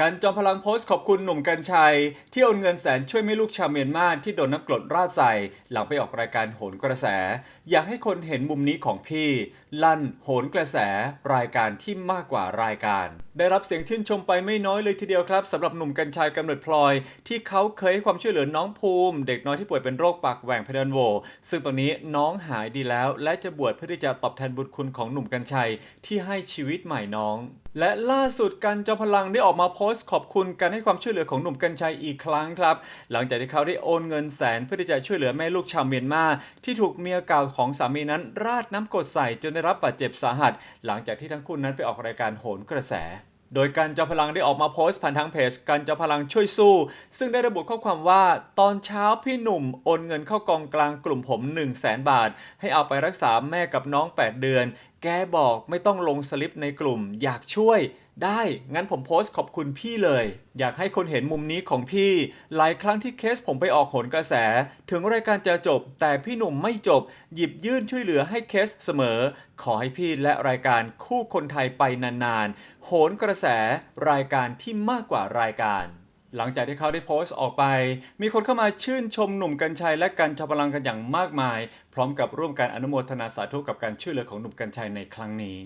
การจอมพลังโพสต์ขอบคุณหนุ่มกัญชัย ที่โอนเงินแสนช่วยแม่ลูกชาวเมียนมาที่โดนน้ำกรดราดใส่ หลังไปออกรายการโหนกระแส อยากให้คนเห็นมุมนี้ของพี่ ลั่นโหนกระแสรายการที่มากกว่ารายการ ได้รับเสียงชื่นชมไปไม่น้อยเลยทีเดียวครับสำหรับหนุ่มกัญชัยกำเนิดพลอย ที่เขาเคยให้ความช่วยเหลือน้องภูมิ เด็กน้อยที่ป่วยเป็นโรคปากแหว่งเพดานโว ซึ่งตอนนี้น้องหายดีแล้ว และจะบวชเพื่อที่จะตอบแทนบุญคุณของหนุ่มกัญชัยที่ให้ชีวิตใหม่น้อง และล่าสุดกันจอมพลังได้ออกมาโพสต์ขอบคุณการให้ความช่วยเหลือของหนุ่มกัญชัยอีกครั้งครับ หลังจากที่เขาได้โอนเงินแสนเพื่อที่จะช่วยเหลือแม่ลูกชาวเมียนมาที่ถูกเมียเก่าของสามีนั้นราดน้ำกรดใส่จนได้รับบาดเจ็บสาหัส หลังจากที่ทั้งคู่นั้นไปออกรายการโหนกระแสโดยการจอพลังได้ออกมาโพสต์ผ่านทางเพจการจอพลังช่วยสู้ ซึ่งได้ระบุข้อความว่า ตอนเช้าพี่หนุ่มโอนเงินเข้ากองกลางกลุ่มผม 1 0 0 0 0แสนบาท ให้เอาไปรักษาแม่กับน้อง 8 เดือน แกบอกไม่ต้องลงสลิปในกลุ่ม อยากช่วยได้ งั้นผมโพสต์ขอบคุณพี่เลย อยากให้คนเห็นมุมนี้ของพี่ หลายครั้งที่เคสผมไปออกโหนกระแส ถึงรายการจะจบ แต่พี่หนุ่มไม่จบ หยิบยื่นช่วยเหลือให้เคสเสมอ ขอให้พี่และรายการคู่คนไทยไปนานๆ โหนกระแสรายการที่มากกว่ารายการ หลังจากที่เขาได้โพสต์ออกไป มีคนเข้ามาชื่นชมหนุ่มกัญชัยและกันชาวพลังกันอย่างมากมาย พร้อมกับร่วมการอนุโมทนาสาธุกับการช่วยเหลือของหนุ่มกัญชัยในครั้งนี้